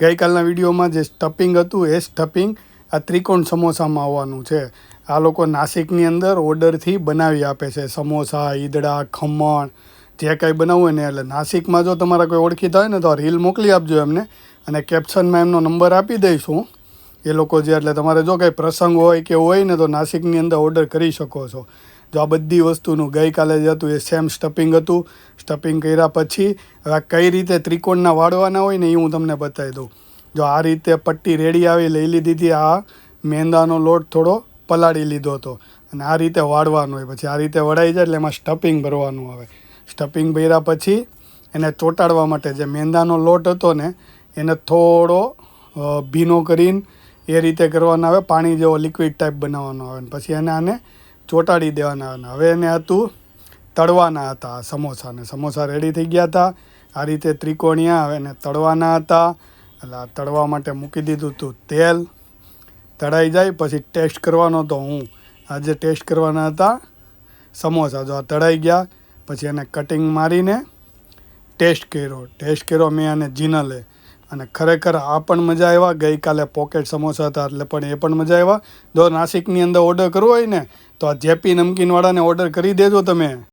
ગઈકાલના વિડીયોમાં જે સ્ટફિંગ હતું, એ સ્ટફિંગ આ ત્રિકોણ સમોસામાં આવવાનું છે. આ લોકો નાસિકની અંદર ઓર્ડરથી બનાવી આપે છે. સમોસા, ઈદડા, ખમણ, જે કાંઈ બનાવવું ને, એટલે નાસિકમાં જો તમારા કોઈ ઓળખીતા હોય ને, તો રીલ મોકલી આપજો એમને. અને કેપ્શનમાં એમનો નંબર આપી દઈશું. એ લોકો જે, એટલે તમારે જો કંઈ પ્રસંગ હોય કે હોય ને, તો નાસિકની અંદર ઓર્ડર કરી શકો છો. જો આ બધી વસ્તુનું ગઈકાલે જ હતું, એ સેમ સ્ટપિંગ હતું. સ્ટપિંગ કર્યા પછી હવે કઈ રીતે ત્રિકોણના વાળવાના હોય ને એ હું તમને બતાવી દઉં. જો આ રીતે પટ્ટી રેડી આવી લઈ લીધી હતી, આ મેંદાનો લોટ થોડો પલાળી લીધો હતો. અને આ રીતે વાળવાનો હોય, પછી આ રીતે વળાઈ જાય એટલે એમાં સ્ટપિંગ ભરવાનું આવે. સ્ટફિંગ ભર્યા પછી એને ચોંટાડવા માટે જે મેંદાનો લોટ હતો ને, એને થોડો ભીનો કરીને એ રીતે કરવાનો આવે, પાણી જેવો લિક્વિડ ટાઈપ બનાવવાનો આવે. પછી એને આને ચોંટાડી દેવાના અને હવે એને હતું તળવાના હતા સમોસાને. સમોસા રેડી થઈ ગયા હતા. આ રીતે ત્રિકોણિયા હવે એને તળવાના હતા. એટલે આ તળવા માટે મૂકી દીધું હતું તેલ. તળાઈ જાય, પછી ટેસ્ટ કરવાનો હતો હું. આજે ટેસ્ટ કરવાના હતા સમોસા. જો આ તળાઈ ગયા, પછી એને કટિંગ મારીને ટેસ્ટ કર્યો. ટેસ્ટ કર્યો મેં અને જીનલે. અને ખરેખર આ પણ મજા આવ્યા. ગઈકાલે પોકેટ સમોસા હતા એટલે પણ એ પણ મજા આવ્યા. જો નાસિકની અંદર ઓર્ડર કરવો હોય ને, તો આ જેપી નમકીનવાળાને ઓર્ડર કરી દેજો તમે.